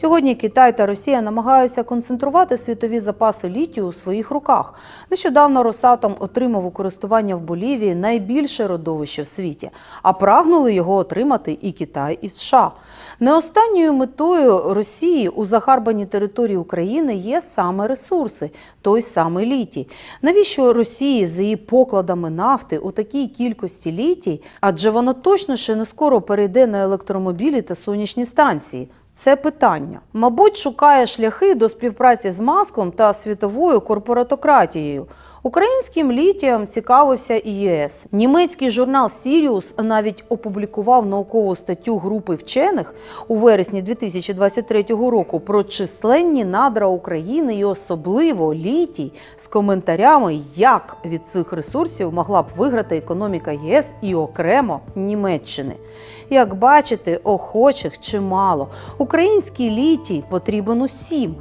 Сьогодні Китай та Росія намагаються концентрувати світові запаси літію у своїх руках. Нещодавно Росатом отримав у користування в Болівії найбільше родовище в світі, а прагнули його отримати і Китай, і США. Не останньою метою Росії у загарбаній території України є саме ресурси, той самий літій. Навіщо Росії з її покладами нафти у такій кількості літій? Адже воно точно ще не скоро перейде на електромобілі та сонячні станції. Це питання. Мабуть, шукає шляхи до співпраці з Маском та світовою корпоратократією. Українським літієм цікавився і ЄС. Німецький журнал Сіріус навіть опублікував наукову статтю групи вчених у вересні 2023 року про численні надра України і особливо літій з коментарями, як від цих ресурсів могла б виграти економіка ЄС і окремо Німеччини. Як бачите, охочих чимало. Український літій потрібен усім.